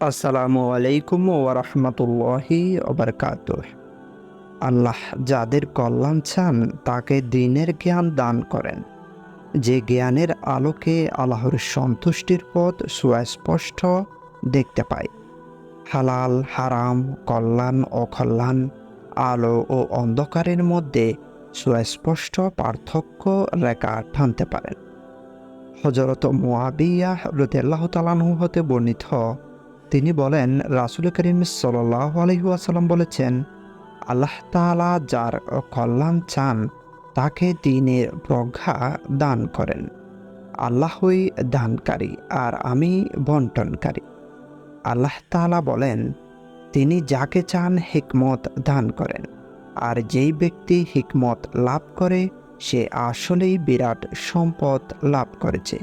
আসসালামু আলাইকুম ওরহমতুল্লাহি ওবরকাত আল্লাহ যাদের কল্যাণ চান, তাকে দিনের জ্ঞান দান করেন। যে জ্ঞানের আলোকে আল্লাহর সন্তুষ্টির পথ সুস্পষ্ট দেখতে পায়। হালাল, হারাম, কল্যাণ, অকল্যাণ, আলো ও অন্ধকারের মধ্যে সুস্পষ্ট পার্থক্য রেখা টানতে পারেন। হজরত মুয়াবিয়া তালানহু হতে বর্ণিত তিনি বলেন, রাসুল করিম সাল্লাহ বলেছেন, আল্লাহ তালা যার কল্যাণ চান, তাকে দিনের প্রজ্ঞা দান করেন। আল্লাহই দানকারী আর আমি বন্টনকারী। আল্লাহ তালা বলেন, তিনি যাকে চান হিকমত দান করেন, আর যেই ব্যক্তি হিকমত লাভ করে, সে আসলেই বিরাট সম্পদ লাভ করেছে।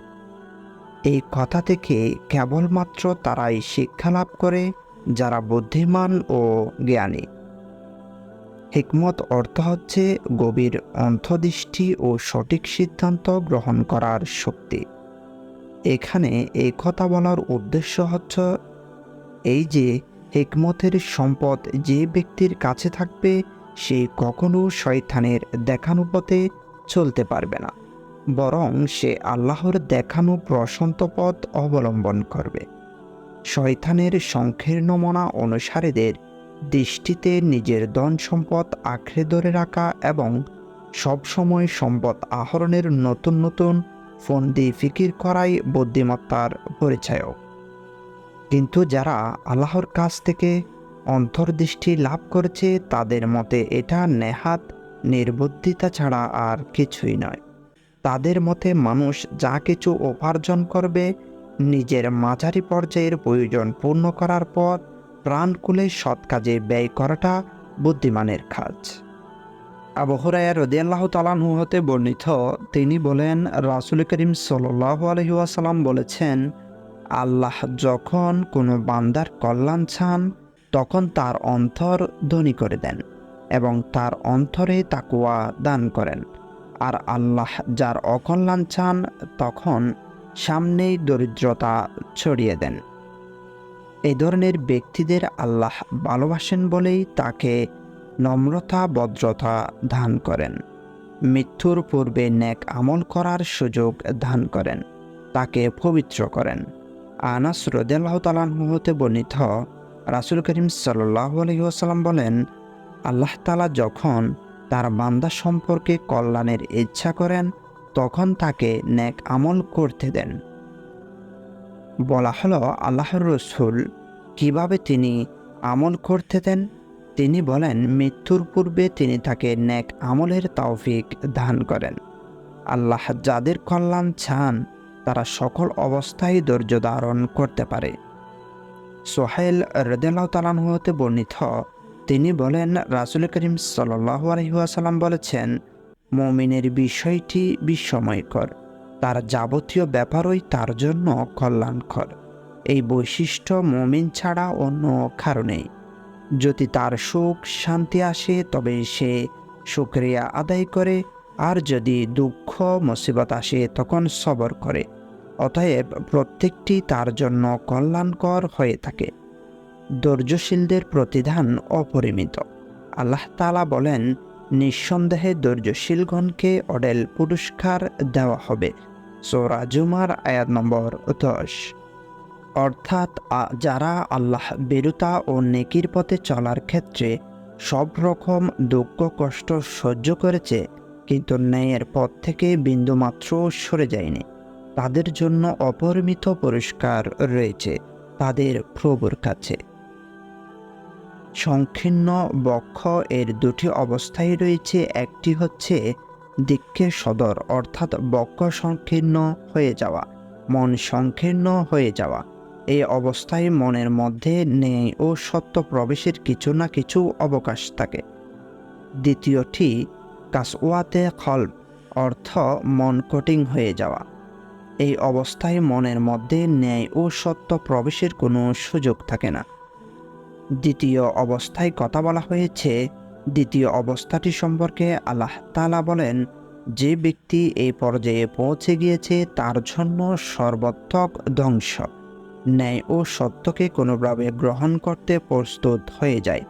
এই কথা থেকে কেবলমাত্র তারাই শিক্ষা লাভ করে, যারা বুদ্ধিমান ও জ্ঞানী। হিকমত অর্থ হচ্ছে গভীর অন্তদৃষ্টি ও সঠিক সিদ্ধান্ত গ্রহণ করার শক্তি। এখানে এই কথা বলার উদ্দেশ্য হচ্ছে এই যে, হিকমতের সম্পদ যে ব্যক্তির কাছে থাকবে, সে কখনো শয়তানের দেখানো পথে চলতে পারবে না। বরং সে আল্লাহর দেখানো প্রশান্ত পথ অবলম্বন করবে। শয়তানের সংকীর্ণ মনা অনুসারীদের দৃষ্টিতে নিজের ধন সম্পদ আঁকড়ে ধরে রাখা এবং সবসময় সম্পদ আহরণের নতুন নতুন ফন্দি ফিকির করাই বুদ্ধিমত্তার পরিচয় কিন্তু যারা আল্লাহর কাছ থেকে অন্তর্দৃষ্টি লাভ করেছে, তাদের মতে এটা নেহাত নির্বুদ্ধিতা ছাড়া আর কিছুই নয়। তাদের মতে মানুষ যা কিছু উপার্জন করবে, নিজের মাঝারি পর্যায়ের প্রয়োজন পূর্ণ করার পর প্রাণকুলে সৎ কাজে ব্যয় করাটা বুদ্ধিমানের কাজ। আবু হুরায়া রদিয়াল্লাহ তালানহু হতে বর্ণিত, তিনি বলেন, রাসুল করিম সাল্লাহ আলহিউসালাম বলেছেন, আল্লাহ যখন কোনো বান্দার কল্যাণ চান, তখন তার অন্তর ধনী করে দেন এবং তার অন্তরে তাকুয়া দান করেন। আর আল্লাহ যার অকল্যাণ চান তখন সামনেই দরিদ্রতা ছড়িয়ে দেন। এ ধরনের ব্যক্তিদের আল্লাহ ভালোবাসেন বলেই তাকে নম্রতা, ভদ্রতা দান করেন। মৃত্যুর পূর্বে ন্যাক আমল করার সুযোগ দান করেন। তাকে পবিত্র করেন। আনাস রদাল্লাহ তালাহু হতে বর্ণিত রাসুল করিম সাল্লাহ আলহিহাসাল্লাম বলেন, আল্লাহ তালা যখন তার বান্দা সম্পর্কে কল্যাণের ইচ্ছা করেন, তখন তাকে নেক আমল করতে দেন। বলা হলো, আল্লাহর রসুল কীভাবে তিনি আমল করতে দেন? তিনি বলেন, মৃত্যুর পূর্বে তিনি তাকে ন্যাক আমলের তৌফিক দান করেন। আল্লাহ যাদের কল্যাণ চান, তারা সকল অবস্থায় ধৈর্য ধারণ করতে পারে। সোহেল রদেলাউ তালানহতে বর্ণিত তিনি বলেন, রাসুল করিম সাল্লাহ আলহিহাসাল্লাম বলেছেন, মমিনের বিষয়টি বিস্ময়কর। তার যাবতীয় ব্যাপারই তার জন্য কল্যাণকর। এই বৈশিষ্ট্য মমিন ছাড়া অন্য কারণেই যদি তার সুখ শান্তি আসে, তবে সে শুক্রিয়া আদায় করে, আর যদি দুঃখ, মুসিবত আসে, তখন সবর করে। অতএব প্রত্যেকটি তার জন্য কল্যাণকর হয়ে থাকে। ধৈর্যশীলদের প্রতিধান অপরিমিত। আল্লাহ তালা বলেন, নিঃসন্দেহে ধৈর্যশীলগণকে অডেল পুরস্কার দেওয়া হবে। সোরা জুমার আয়াত নম্বর দশ। অর্থাৎ যারা আল্লাহ বেরুতা ও নেকির পথে চলার ক্ষেত্রে সব রকম দুঃখ, কষ্ট সহ্য করেছে, কিন্তু ন্যায়ের পথ থেকে বিন্দুমাত্র সরে যায়নি। তাদের জন্য অপরিমিত পুরস্কার রয়েছে, তাদের প্রভুর কাছে। সংকীর্ণ বক্ষ এর দুটি অবস্থায় রয়েছে, একটি হচ্ছে দিক্ষের সদর, অর্থাৎ বক্ষ সংকীর্ণ হয়ে যাওয়া, মন সংকীর্ণ হয়ে যাওয়া। এই অবস্থায় মনের মধ্যে ন্যায় ও সত্য প্রবেশের কিছু না কিছু অবকাশ থাকে। দ্বিতীয়টি, কাসওয়াতে খল্প অর্থ মন কটিং হয়ে যাওয়া। এই অবস্থায় মনের মধ্যে ন্যায় ও সত্য প্রবেশের কোনো সুযোগ থাকে না। দ্বিতীয় অবস্থায় কথা বলা হয়েছে, দ্বিতীয় অবস্থাটি সম্পর্কে আল্লাহ তালা বলেন, যে ব্যক্তি এই পর্যায়ে পৌঁছে গিয়েছে তার জন্য সর্বাত্মক ধ্বংস। ন্যায় ও সত্যকে কোনোভাবে গ্রহণ করতে প্রস্তুত হয়ে যায়।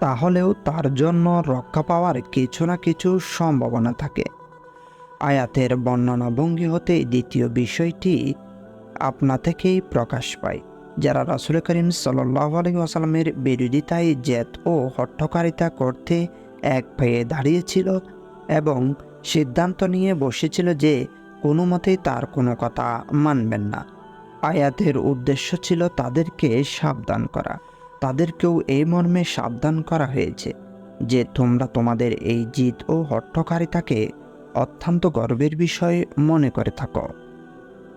তাহলেও তার জন্য রক্ষা পাওয়ার কিছু না কিছু সম্ভাবনা থাকে। আয়াতের বর্ণনাভঙ্গি হতে দ্বিতীয় বিষয়টি আপনা থেকেই প্রকাশ পায়। যারা রাসুল করিম সাল্লাহ আলী আসালামের বিরোধিতায় জেদ ও হট্টকারিতা করতে এক পায়ে দাঁড়িয়েছিল এবং সিদ্ধান্ত নিয়ে বসেছিল যে কোনো মতেই তার কোনো কথা মানবেন না। আয়াতের উদ্দেশ্য ছিল তাদেরকে সাবধান করা। তাদেরকেও এই মর্মে সাবধান করা হয়েছে যে তোমরা তোমাদের এই জিত ও হট্টকারিতাকে অত্যন্ত গর্বের বিষয় মনে করে থাকো।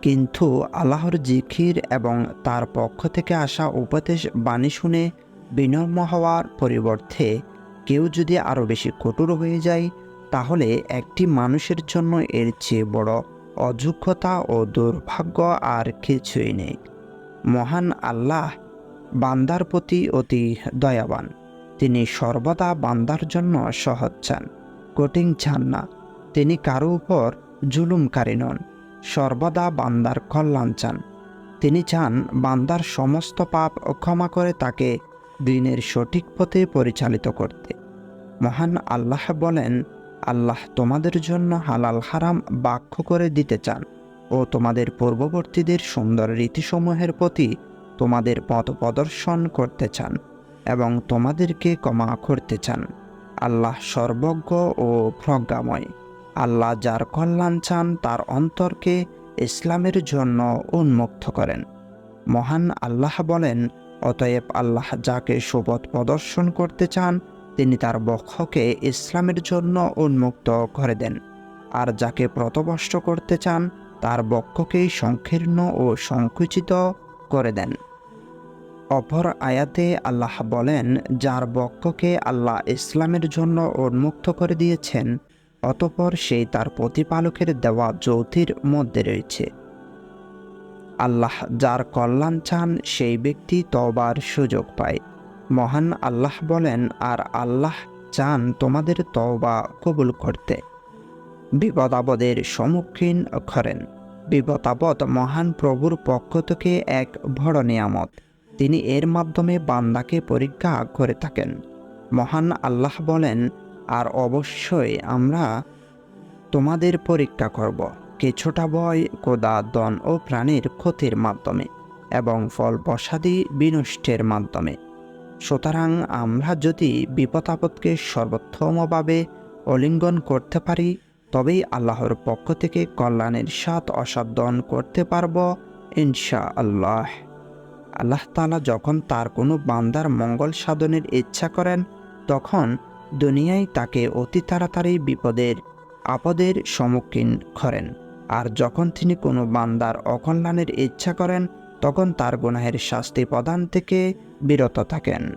কিন্তু আল্লাহর জিখির এবং তার পক্ষ থেকে আসা উপদেশ বাণী শুনে বিনম্র হওয়ার পরিবর্তে কেউ যদি আরও বেশি কঠোর হয়ে যায়, তাহলে একটি মানুষের জন্য এর চেয়ে বড় অযোগ্যতা ও দুর্ভাগ্য আর কিছুই নেই। মহান আল্লাহ বান্দার প্রতি অতি দয়াবান। তিনি সর্বদা বান্দার জন্য সহজ চান, কঠিন চান না। তিনি কারও উপর জুলুমকারী নন। সর্বদা বান্দার কল্যাণ চান। তিনি চান বান্দার সমস্ত পাপ ক্ষমা করে তাকে দিনের সঠিক পথে পরিচালিত করতে। মহান আল্লাহ বলেন, আল্লাহ তোমাদের জন্য হালাল হারাম বাক্য করে দিতে চান ও তোমাদের পূর্ববর্তীদের সুন্দর রীতিসমূহের প্রতি তোমাদের পথ প্রদর্শন করতে চান এবং তোমাদেরকে ক্ষমা করতে চান। আল্লাহ সর্বজ্ঞ ও প্রজ্ঞাময়। আল্লাহ যার কল্যাণ চান, তার অন্তরকে ইসলামের জন্য উন্মুক্ত করেন। মহান আল্লাহ বলেন, অতএব আল্লাহ যাকে সুপথ প্রদর্শন করতে চান, তিনি তার বক্ষকে ইসলামের জন্য উন্মুক্ত করে দেন। আর যাকে প্রতবষ্ট করতে চান, তার বক্ষকেই সংকীর্ণ ও সংকুচিত করে দেন। অপর আয়াতে আল্লাহ বলেন, যার বক্ষকে আল্লাহ ইসলামের জন্য উন্মুক্ত করে দিয়েছেন অতপর সেই তার প্রতিপালকের দেওয়া জ্যোতির মধ্যে রয়েছে। আল্লাহ যার কল্যাণ চান, সেই ব্যক্তি তবার সুযোগ পায়। মহান আল্লাহ বলেন, আর আল্লাহ চান তোমাদের তওবা কবুল করতে। বিপদাবদের সম্মুখীন করেন বিপদ আপদ মহান প্রভুর পক্ষ থেকে এক বড় নিয়ামত। তিনি এর মাধ্যমে বান্দাকে পরীক্ষা করে থাকেন। মহান আল্লাহ বলেন আর অবশ্যই আমরা তোমাদের পরীক্ষা করব কিছুটা ভয় কোদা দন ও প্রাণীর ক্ষতির মাধ্যমে এবং ফল প্রসাদী বিনষ্টের মাধ্যমে। সুতরাং আমরা যদি বিপদ আপদকে সর্বোত্তমভাবে অলিঙ্গন করতে পারি, তবেই আল্লাহর পক্ষ থেকে কল্যাণের স্বাদ অসাধন করতে পারব ইনশা আল্লাহ আল্লাহ তালা যখন তার কোনো বান্দার মঙ্গল সাধনের ইচ্ছা করেন, তখন দুনিয়ায় তাকে অতি তাড়াতাড়ি বিপদের, আপদের সম্মুখীন করেন। আর যখন তিনি কোনো বান্দার অকল্যাণের ইচ্ছা করেন, তখন তার গুনাহের শাস্তি প্রদান থেকে বিরত থাকেন।